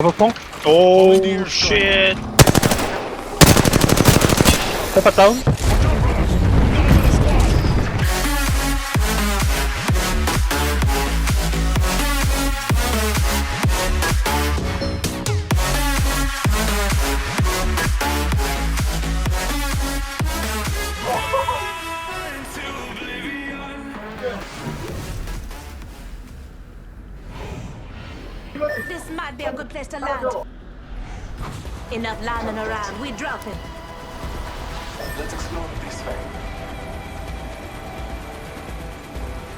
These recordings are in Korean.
버퍼펑? 오, dear 쉣. 페파 다운? Might be a good place to land. Enough landing around. We dropping.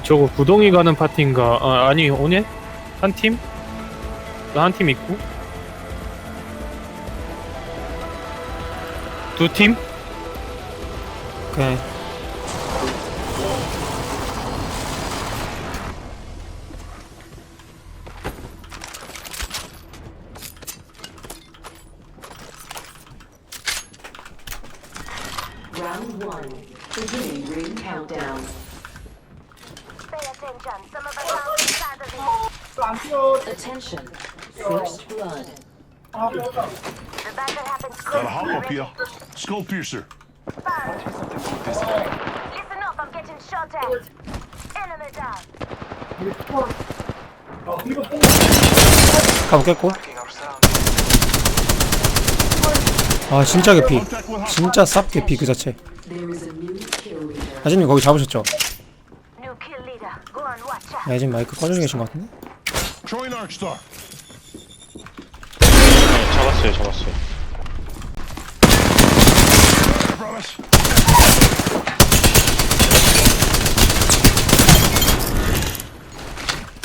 저거 구동이 가는 파티인가? 아, 아니 오네? 한 팀? 한팀 있고 두 팀? 오케이 Round one. Beginning ring countdown. Pay attention. Some of us are inside of it. Attention. First blood. The battle happens Gotta quick. hop up here. Skull piercer. Listen up. I'm getting shot at. Enemy down. 가보겠고 아 진짜 개피. 진짜 쌉 개피 그 자체. 아진님 거기 잡으셨죠? New kill leader. Go and watch out. 야, 아진 마이크 꺼져 계신 것 같은데? Star. 잡았어요, 잡았어요. Brothers.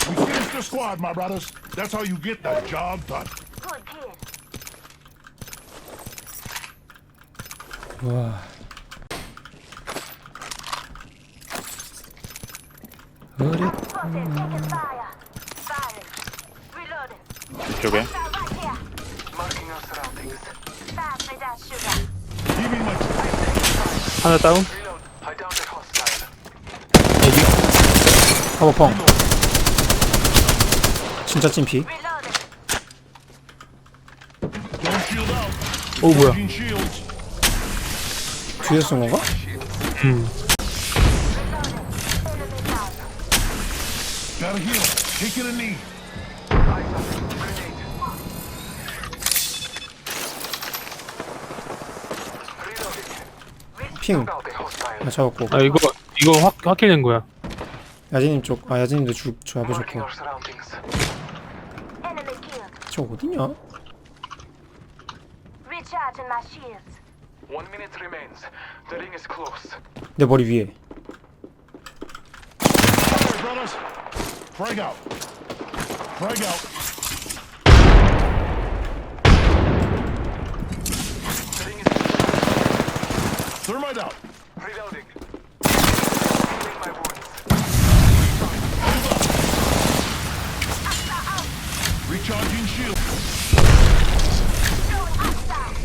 We finished the squad, my brothers. That's how you get the job done. Good kid. 우 와. Reloading. 이쪽에. 하나 다운? 카보펑 진짜 찐피. 오 뭐야. 뒤에서 쏜 건가? 음. 핑. 아, 잡았고 아 이거 이거 확 확킬된 거야 야진님 쪽 아 야진님도 주, Marking 잡으셨고. 저 어디냐? Recharging my shields. One minute remains. The ring is close. 내 머리 위에 Hey, brothers. Frag out. Frag out. The ring is Thermite out. reloading. Healing my wounds. Recharging shield.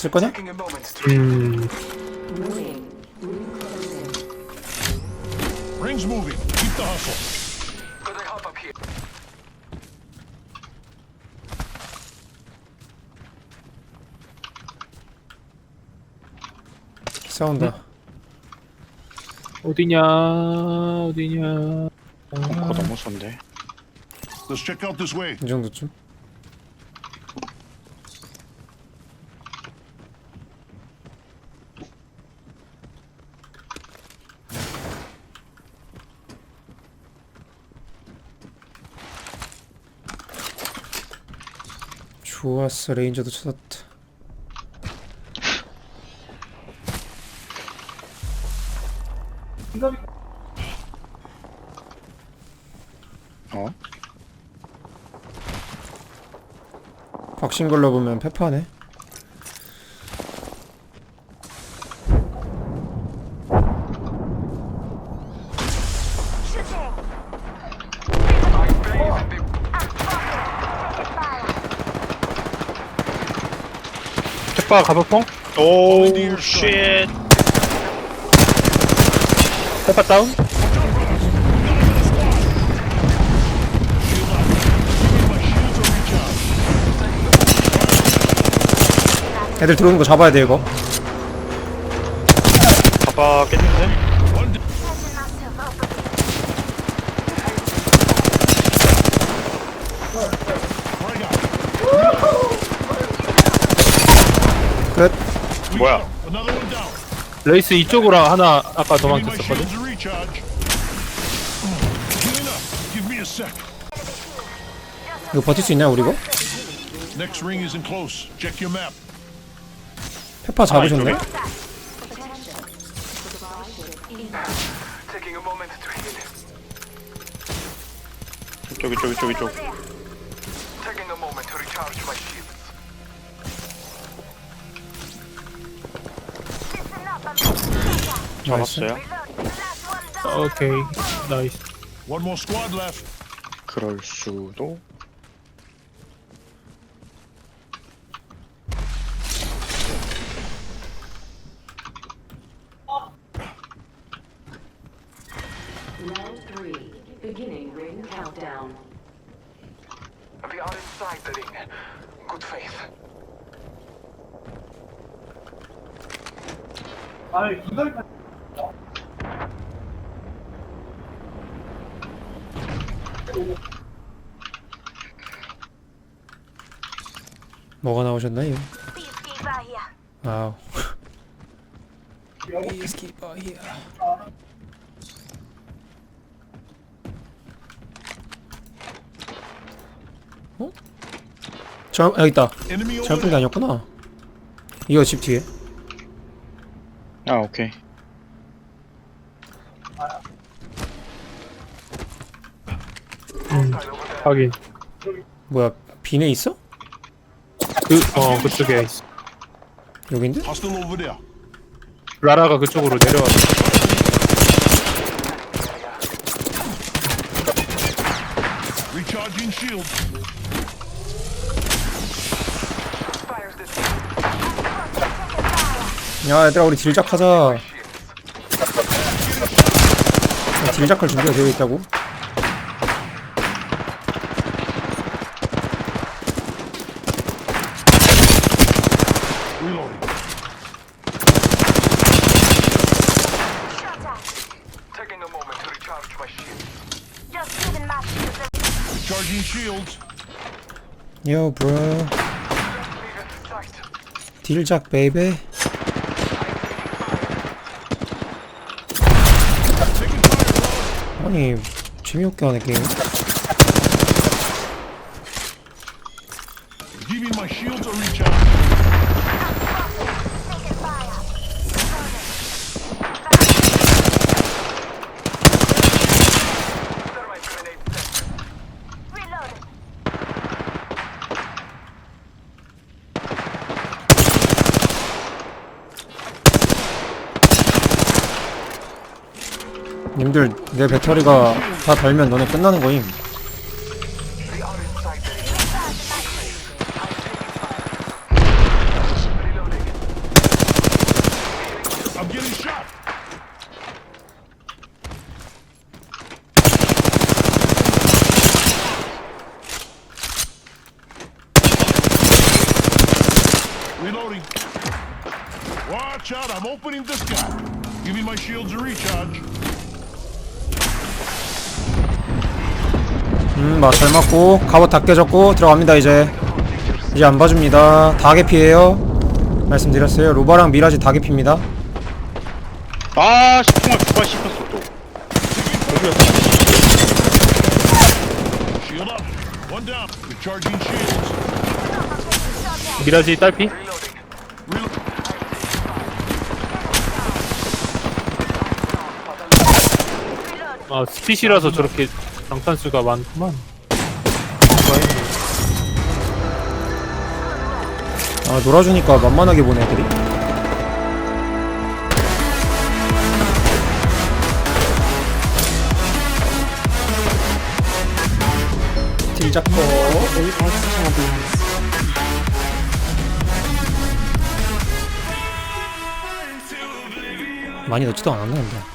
쓸 거냐? 음. Rings moving. Keep the hustle. 싸운다 어디냐 어디냐 벙커 너무 쏜데. Let's check out this way. 이 정도쯤 좋았어 레인저도 찾았다 어? 왁싱글러브면 페파네 페파 가볼펑? 오우 쉣 페파 다운? 애들 들어오는 거 잡아야 돼 이거 가봐 깼는데? 끝 뭐야. 레이스 이쪽으로 하나 아까 도망쳤었거든? 이거 버틸 수 있냐 우리 이거? 페파 잡으셨네? 이쪽 이쪽 이쪽 이쪽 Taking a moment to recharge my shields. 나이스 잡았어요? 오케이 나이스 One more squad left. 그럴 수도 Round three. Beginning ring countdown. We are inside the ring. Good faith. 뭐가 나오셨나요? 아우. 어? 저 여기 있다. 잘못 본게 there. 아니었구나. 이거 집 뒤에. 아 오케이 확인 뭐야 비네 있어? 그, 어 그쪽에 있어 여긴데? Hostile over there. 라라가 그쪽으로 내려왔어 Recharging shield. 야 얘들아 우리 딜작 하자 야, 딜작 할 준비가 되어 있다고? Reloading. Taking a moment to recharge my shields. Charging shields. 요 브로 Leave in sight. 딜작 베이베 Taking fire, brother. 아니 재미없게 하네 게임 Giving my shields a recharge. 님들 내 배터리가 다 달면 너네 끝나는 거임. Reloading. Watch out, I'm opening the sky. Giving my shields a recharge. 음맞잘 맞고 갑옷 다 깨졌고 들어갑니다 이제 이제 안 봐줍니다 다 개피에요 말씀드렸어요 로바랑 미라지 다 개피입니다 아 시통을 두발 씹혔어 또 Shield up. One down. Recharging shields. 미라지 딸피? 아 스핏이라서 저렇게 장탄수가 많구만. 아 놀아주니까 만만하게 보네 애들이. 딜 잡고. 많이 넣지도 않았네 근데